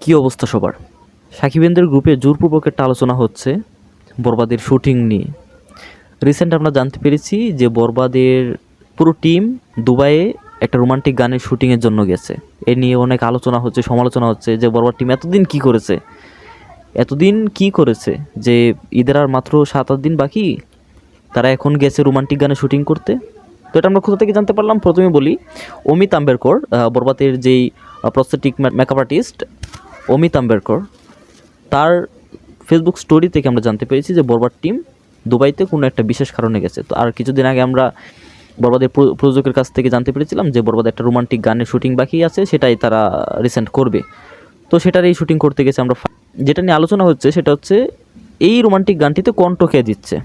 কী অবস্থা সবার? সাকিবেন্দ্রের গ্রুপে জোরপূর্বক একটা আলোচনা হচ্ছে বরবাদের শুটিং নিয়ে। রিসেন্ট আমরা জানতে পেরেছি যে বরবাদের পুরো টিম দুবাইয়ে একটা রোমান্টিক গানের শুটিংয়ের জন্য গেছে। এ নিয়ে অনেক আলোচনা হচ্ছে সমালোচনা হচ্ছে যে বরবার টিম এতদিন কি করেছে? এতদিন কি করেছে? যে ঈদের আর মাত্র সাত আট দিন বাকি তারা এখন গেছে রোমান্টিক গানে শুটিং করতে। তো এটা আমরা কোথা থেকে জানতে পারলাম? প্রথমে বলি অমিত আম্বেরকর আহ, বরবাদের যেই prosthetic makeup artist Amit Ambedkar তার ফেসবুক স্টোরি থেকে আমরা জানতে পেরেছি যে বরবাদ টিম দুবাইতে কোনো একটা বিশেষ কারণে গেছে। তো আর কিছুদিন আগে আমরা বরবাদের প্রো- প্রযোজকের কাছ থেকে জানতে পেরেছিলাম যে বরবাদ একটা রোমান্টিক গানের শুটিং বাকি আছে, সেটাই তারা রিসেন্ট করবে। তো সেটার এই শুটিং করতে গেছে আমরা যেটা নিয়ে আলোচনা হচ্ছে সেটা হচ্ছে, এই রোমান্টিক গানটিতে কণ্ঠ কে দিচ্ছে?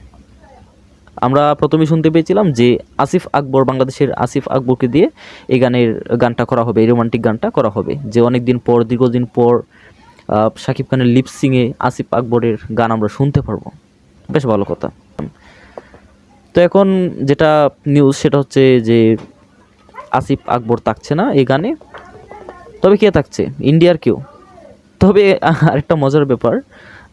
আমরা প্রথমে শুনতে পেয়েছিলাম যে আসিফ আকবর, বাংলাদেশের আসিফ আকবরকে দিয়ে এই গানের গানটা করা হবে, এই রোমান্টিক গানটা করা হবে। যে অনেক দিন পর, দীর্ঘদিন পর শাকিব খানের লিপসিংয়ে আসিফ আকবরের গান আমরা শুনতে পারব। বেশ ভালো কথা। তো এখন যেটা নিউজ সেটা হচ্ছে যে আসিফ আকবর থাকছে না এই গানে। তবে কে থাকছে? ইন্ডিয়ার কেউ। তবে আরেকটা মজার ব্যাপার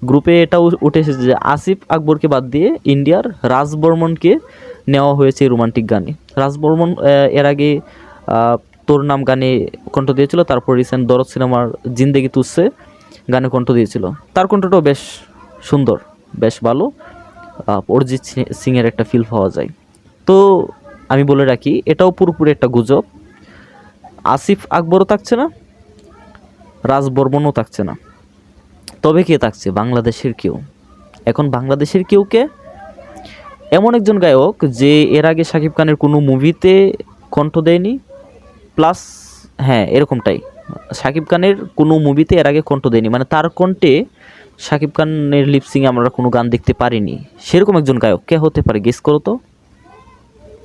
গ্রুপে এটাও উঠে এসেছে যে আসিফ আকবরকে বাদ দিয়ে ইন্ডিয়ার রাজবর্মনকে নেওয়া হয়েছে রোমান্টিক গানে। রাজবর্মন এর আগে তোর নাম গানে কণ্ঠ দিয়েছিল, তারপর রিসেন্ট দরদ সিনেমার জিন্দেগি তুসে গানে কণ্ঠ দিয়েছিল। তার কণ্ঠটাও বেশ সুন্দর, বেশ ভালো অরিজিৎ সিংয়ের একটা ফিল পাওয়া যায়। তো আমি বলে রাখি, এটাও পুরোপুরি একটা গুজব। আসিফ আকবরও থাকছে না রাজ বর্মনও থাকছে না। তবে কে থাকছে? বাংলাদেশের কেউ। এখন বাংলাদেশের কেউ কে? এমন একজন গায়ক যে এর আগে শাকিব খানের কোনো মুভিতে কণ্ঠ দেয়নি। প্লাস হ্যাঁ এরকমটাই। শাকিব খানের কোনো মুভিতে এর আগে কণ্ঠ দেয়নি। মানে তার কণ্ঠে শাকিব খানের লিপসিংয়ে আমরা কোনো গান দেখতে পারিনি। সেরকম একজন গায়ক। কে হতে পারে? গেস করো তো।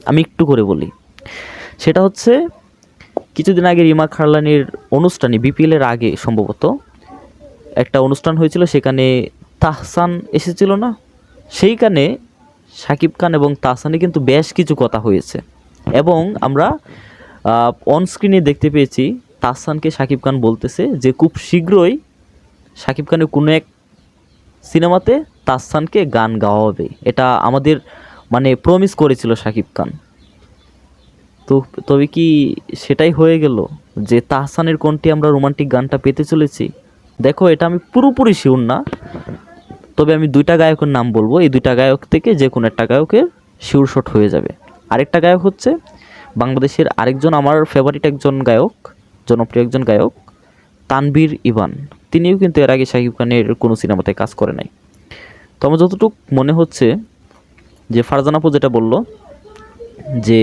আমি একটু করে বলি। সেটা হচ্ছে কিছুদিন আগে রিমা খারলানির অনুষ্ঠানে বিপিএলের আগে সম্ভবত একটা অনুষ্ঠান হয়েছিল, সেখানে তাহসান এসেছিল না? সেইখানে শাকিব খান এবং তাহসানে কিন্তু বেশ কিছু কথা হয়েছে। এবং আমরা অন স্ক্রিনে দেখতে পেয়েছি, তাহসানকে শাকিব খান বলতেছে যে খুব শীঘ্রই শাকিব খানের কোনো এক সিনেমাতে তাহসানকে গান গাওয়া হবে। এটা আমাদের মানে প্রমিস করেছিল শাকিব খান। তো তবে কি সেটাই হয়ে গেল যে তাহসানের কোনটি আমরা রোমান্টিক গানটা পেতে চলেছি? দেখো, এটা আমি পুরোপুরি শিওর না। তবে আমি দুইটা গায়কের নাম বলব। এই দুইটা গায়ক থেকে যে কোনো একটা গায়কের শিওর শট হয়ে যাবে। আরেকটা গায়ক হচ্ছে বাংলাদেশের আরেকজন আমার ফেভারিট একজন গায়ক, জনপ্রিয় একজন গায়ক তানবীর ইভান। তিনিও কিন্তু এর আগে শাকিব খানের কোনো সিনেমাতে কাজ করে নাই। তো আমার যতটুকু মনে হচ্ছে যে ফারজান আপু যেটা বলল যে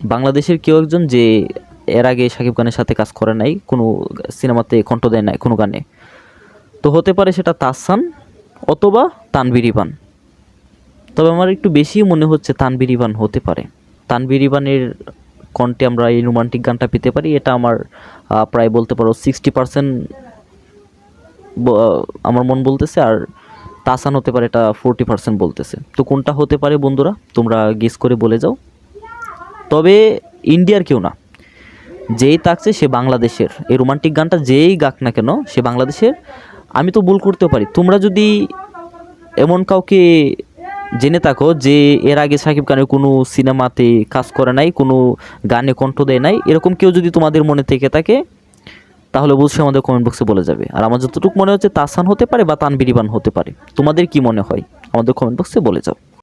বাংলাদেশের কেউ একজন যে এর আগে শাকিব খানের সাথে কাজ করে নাই, কোনো সিনেমাতে কণ্ঠ দেয় নাই, কোনো গানে, তো হতে পারে সেটা তাসান অথবা তানভীর ইভান। তবে আমার একটু বেশি মনে হচ্ছে তানভীর ইভান হতে পারে। তানভীর ইভানের কণ্ঠে আমরা এই রোমান্টিক গানটা পেতে পারি, এটা আমার প্রায় বলতে পারো সিক্সটি পার্সেন্ট আমার মন বলতেছে আর তাসান হতে পারে এটা ফোরটি পার্সেন্ট বলতেছে। তো কোনটা হতে পারে বন্ধুরা, তোমরা গেস করে বলে যাও। তবে ইন্ডিয়ার কেউ না। যেই থাকছে সে বাংলাদেশের। এই রোমান্টিক গানটা যেই গাক না কেন, সে বাংলাদেশের। আমি তো ভুল করতে পারি। তোমরা যদি এমন কাউকে জেনে থাকো যে এর আগে সাকিব খানের কোনো সিনেমাতে কাজ করে নাই, কোনো গানে কণ্ঠ দেয় নাই, এরকম কেউ যদি তোমাদের মনে থেকে থাকে, তাহলে অবশ্যই আমাদের কমেন্ট বক্সে বলে যাবে। আর আমার যতটুকু মনে হচ্ছে তাসান হতে পারে বা তানবিরিবান হতে পারে। তোমাদের কি মনে হয়? আমাদের কমেন্ট বক্সে বলে যাও।